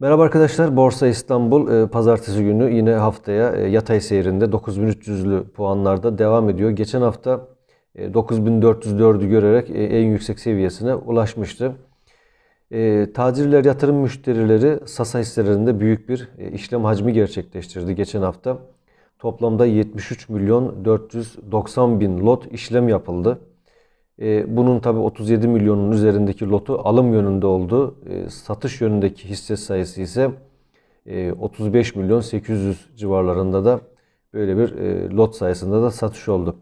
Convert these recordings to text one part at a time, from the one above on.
Merhaba arkadaşlar. Borsa İstanbul e, pazartesi günü yine haftaya e, yatay seyrinde 9300'lü puanlarda devam ediyor. Geçen hafta e, 9404'ü görerek e, en yüksek seviyesine ulaşmıştı. Tacirler yatırım müşterileri Sasa hisselerinde büyük bir işlem hacmi gerçekleştirdi geçen hafta. Toplamda 73 milyon 490 bin lot işlem yapıldı. E, bunun tabi 37 milyonun üzerindeki lotu alım yönünde oldu. E, satış yönündeki hisse sayısı ise e, 35 milyon 800 civarlarında da böyle bir e, lot sayısında da satış oldu.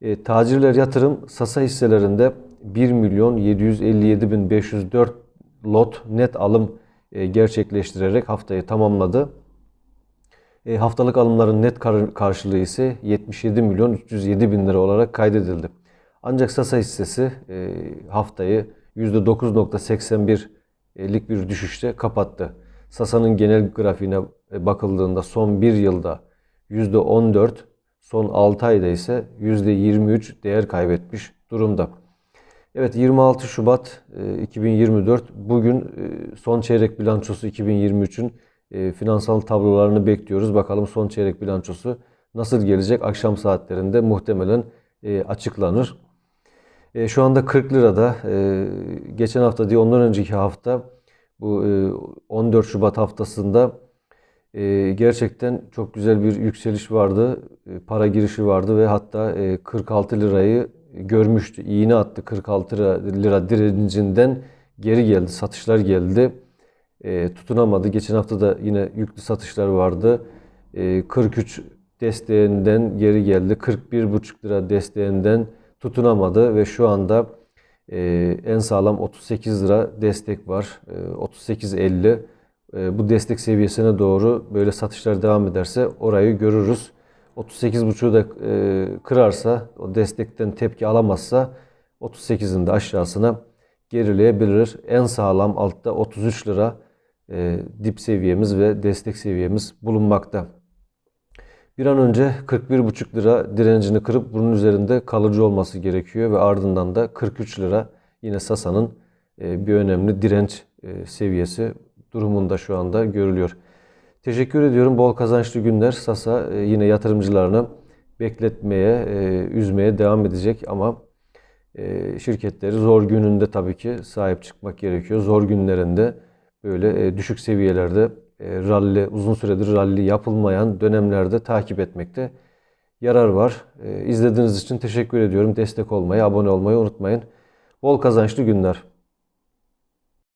E, tacirler yatırım Sasa hisselerinde 1 milyon 757 bin 504 lot net alım e, gerçekleştirerek haftayı tamamladı. E, haftalık alımların net kar- karşılığı ise 77 milyon 307 bin lira olarak kaydedildi. Ancak Sasa hissesi e, haftayı %9.81'lik bir düşüşte kapattı. Sasa'nın genel grafiğine e, bakıldığında son bir yılda %14, son 6 ayda ise %23 değer kaybetmiş durumda. Evet 26 Şubat e, 2024 bugün e, son çeyrek bilançosu 2023'ün e, finansal tablolarını bekliyoruz. Bakalım son çeyrek bilançosu nasıl gelecek? Akşam saatlerinde muhtemelen açıklanır. E, şu anda 40 lirada. E, geçen hafta değil ondan önceki hafta bu e, 14 Şubat haftasında e, gerçekten çok güzel bir yükseliş vardı. E, para girişi vardı ve hatta e, 46 lirayı görmüştü. İğne attı 46 lira, lira direncinden geri geldi. Satışlar geldi. E, tutunamadı. Geçen hafta da yine yüklü satışlar vardı. E, 43 desteğinden geri geldi. 41,5 lira desteğinden tutunamadı ve şu anda e, en sağlam 38 lira destek var. E, 38.50 e, bu destek seviyesine doğru böyle satışlar devam ederse orayı görürüz. 38.5'u da e, kırarsa, o destekten tepki alamazsa 38'in de aşağısına gerileyebilir. En sağlam altta 33 lira e, dip seviyemiz ve destek seviyemiz bulunmakta. Bir an önce 41,5 lira direncini kırıp bunun üzerinde kalıcı olması gerekiyor ve ardından da 43 lira yine Sasa'nın e, bir önemli direnç e, seviyesi durumunda şu anda görülüyor. Teşekkür ediyorum. Bol kazançlı günler. Sasa e, yine yatırımcılarını bekletmeye, üzmeye devam edecek ama şirketleri zor gününde tabii ki sahip çıkmak gerekiyor. Zor günlerinde böyle düşük seviyelerde e, rally, uzun süredir rally yapılmayan dönemlerde takip etmekte yarar var. E, izlediğiniz için teşekkür ediyorum. Destek olmayı, abone olmayı unutmayın. Bol kazançlı günler.